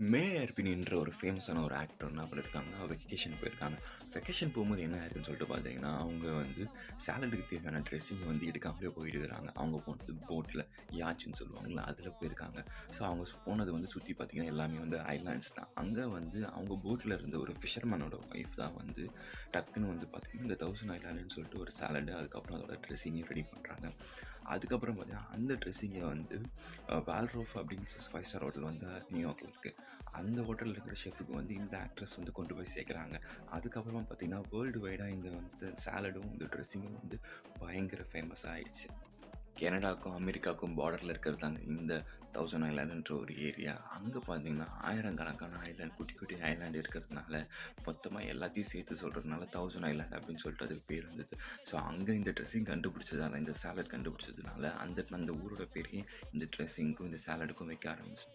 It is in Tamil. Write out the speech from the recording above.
மே அர்பினின்ற ஒரு ஃபேமஸான ஒரு ஆக்டர் என்ன பண்ணியிருக்காங்கன்னா வெக்கேஷன் போயிருக்காங்க. வெக்கேஷன் போகும்போது என்ன ஆயிருக்குன்னு சொல்லிட்டு பார்த்தீங்கன்னா அவங்க வந்து சேலடுக்கு தேவையான ட்ரெஸ்ஸிங் வந்து எடுக்காமலே போயிட்டு இருக்கிறாங்க அவங்க போனது போட்டில் யாச்சுன்னு சொல்லுவாங்கள்ல அதில் போயிருக்காங்க. ஸோ அவங்க போனது வந்து சுற்றி பார்த்தீங்கன்னா எல்லாமே வந்து ஐலாண்ட்ஸ் தான். அங்கே வந்து அவங்க போட்டில் இருந்த ஒரு ஃபிஷர்மேனோட ஒய்ஃப் தான் வந்து டக்குன்னு வந்து பார்த்தீங்கன்னா இந்த தௌசண்ட் ஐலாண்டுன்னு சொல்லிட்டு ஒரு சேலடு அதுக்கப்புறம் அதோட ட்ரெஸ்ஸிங்கையும் ரெடி பண்ணுறாங்க அதுக்கப்புறம் பார்த்தீங்கன்னா அந்த ட்ரெஸ்ஸிங்கை வந்து வால்ரோஃப் அப்படின்னு ஃபைவ் ஸ்டார் ஹோட்டல் வந்து நியூயார்க்கில் இருக்குது அந்த ஹோட்டலில் இருக்கிற ஷெஃபுக்கு வந்து இந்த ஆக்ட்ரஸ் வந்து கொண்டு போய் சேர்க்குறாங்க. அதுக்கப்புறமா பார்த்தீங்கன்னா வேர்ல்டு வைடாக இந்த வந்து சேலடும் இந்த ட்ரெஸ்ஸிங்கும் வந்து பயங்கர ஃபேமஸ் ஆகிடுச்சு கனடாக்கும் அமெரிக்காவுக்கும் பார்டரில் இருக்கிறது தாங்க இந்த தௌசண்ட் ஐலாண்டுன்ற ஒரு ஏரியா அங்கே பார்த்தீங்கன்னா ஆயிரக்கணக்கான ஐலாண்ட் குட்டி குட்டி ஐலாண்டு இருக்கிறதுனால மொத்தமாக எல்லாத்தையும் சேர்த்து சொல்கிறதுனால தௌசண்ட் ஐலாண்ட் அப்படின்னு சொல்லிட்டு அதுக்கு பேர் இருந்தது ஸோ அங்கே இந்த ட்ரெஸ்ஸிங் கண்டுபிடிச்சதால இந்த சேலட் கண்டுபிடிச்சதுனால அந்த அந்த ஊரோட பேரையும் இந்த ட்ரெஸ்ஸிங்க்கும் இந்த சேலடுக்கும் வைக்க ஆரம்பிச்சு